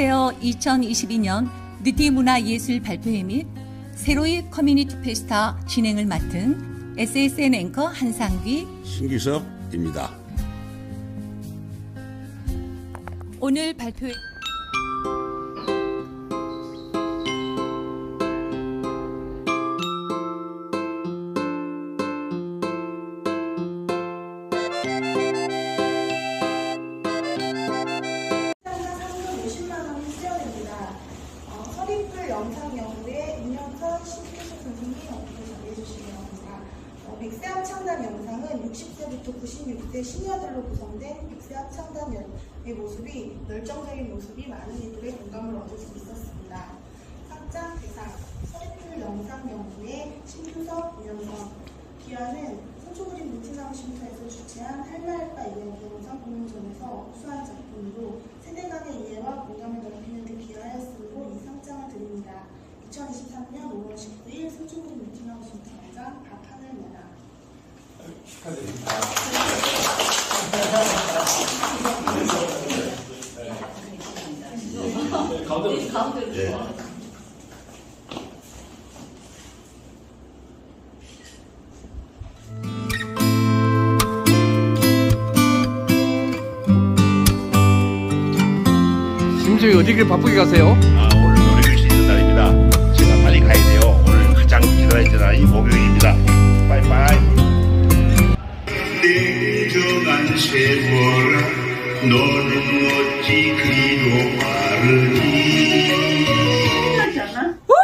안녕하세요. 2022년 느티 문화 예술 발표회 및 세로이 커뮤니티 페스타 진행을 맡은 SSN 앵커 한상귀 신기섭입니다. 오늘 발표회 영상 연구의 윤영선 신규수 선생님 어떻게 전해 주시기 바랍니다. 어, 100세 합창단 영상은 60세부터 96세 시니어들로 구성된 100세 합창단의 모습이 열정적인 모습이 많은 이들의 공감을 얻을 수 있었습니다. 상장 대상 서리풀 영상 연구의 신규석 윤영선 기아는 서초그림 무티나무 쉼터에서 주최한 할말바 이야기 영상 공연전에서 우수한 작품으로 세대 간의 이해와 공감을 넓히는 데 기여하였으므로 이 상장을 드립니다. 2023년 5월 19일 서초그림 무티나무 쉼터 영장 박하늘입니다. 심지어 어디 그렇게 바쁘게 가세요? 아, 오늘 노래교실 있는 날입니다. 제가 빨리 가야 돼요. 오늘 가장 기다려야 되는 날이 목요일입니다. 빠이빠이. 내정한 세월아 너는 어찌 그리도 빠르니 우!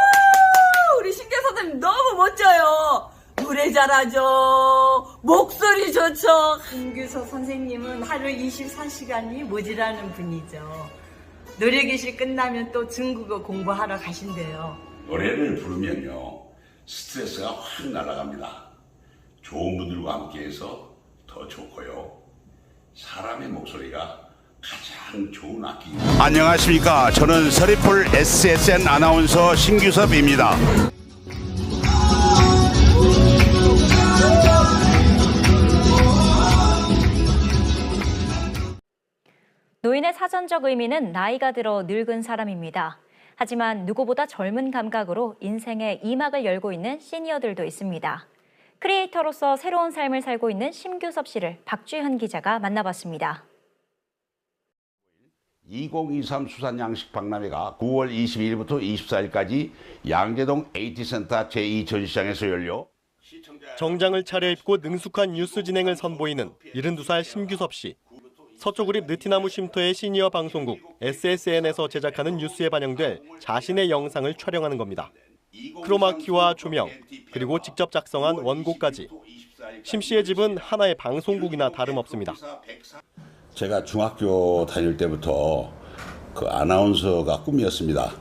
우리 신계 선생님 너무 멋져요. 노래 잘하죠. 목소리 좋죠. 한규서 선생님은 하루 24시간이 모자라는 분이죠. 노래교실 끝나면 또 중국어 공부하러 가신대요. 노래를 부르면요 스트레스가 확 날아갑니다. 좋은 분들과 함께해서 더 좋고요. 사람의 목소리가 가장 좋은 악기입니다. 안녕하십니까. 저는 서리풀 SSN 아나운서 신규섭입니다. 노인의 사전적 의미는 나이가 들어 늙은 사람입니다. 하지만 누구보다 젊은 감각으로 인생의 이막을 열고 있는 시니어들도 있습니다. 크리에이터로서 새로운 삶을 살고 있는 심규섭 씨를 박주현 기자가 만나봤습니다. 2023 수산 양식 박람회가 9월 22일부터 24일까지 양재동 AT센터 제2전시장에서 열려 정장을 차려입고 능숙한 뉴스 진행을 선보이는 72살 심규섭 씨. 서초구립 느티나무 쉼터의 시니어 방송국 SSN에서 제작하는 뉴스에 반영될 자신의 영상을 촬영하는 겁니다. 크로마키와 조명, 그리고 직접 작성한 원고까지. 심 씨의 집은 하나의 방송국이나 다름없습니다. 제가 중학교 다닐 때부터 그 아나운서가 꿈이었습니다.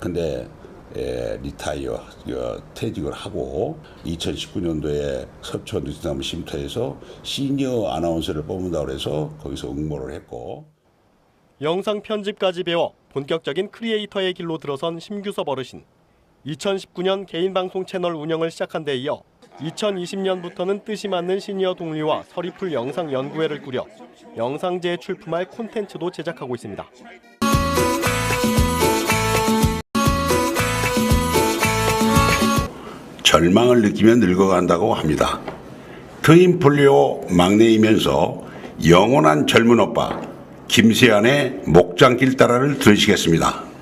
근데 에, 리타이어 어, 퇴직을 하고 2019년도에 서초 느티나무 쉼터에서 시니어 아나운서를 뽑는다고 해서 거기서 응모를 했고 영상 편집까지 배워 본격적인 크리에이터의 길로 들어선 심규섭 어르신. 2019년 개인 방송 채널 운영을 시작한 데 이어 2020년부터는 뜻이 맞는 시니어 동료와 서리풀 영상 연구회를 꾸려 영상제에 출품할 콘텐츠도 제작하고 있습니다. 절망을 느끼며 늙어간다고 합니다. 트윈 폴리오 막내이면서 영원한 젊은 오빠 김세안의 목장길 따라를 들으시겠습니다.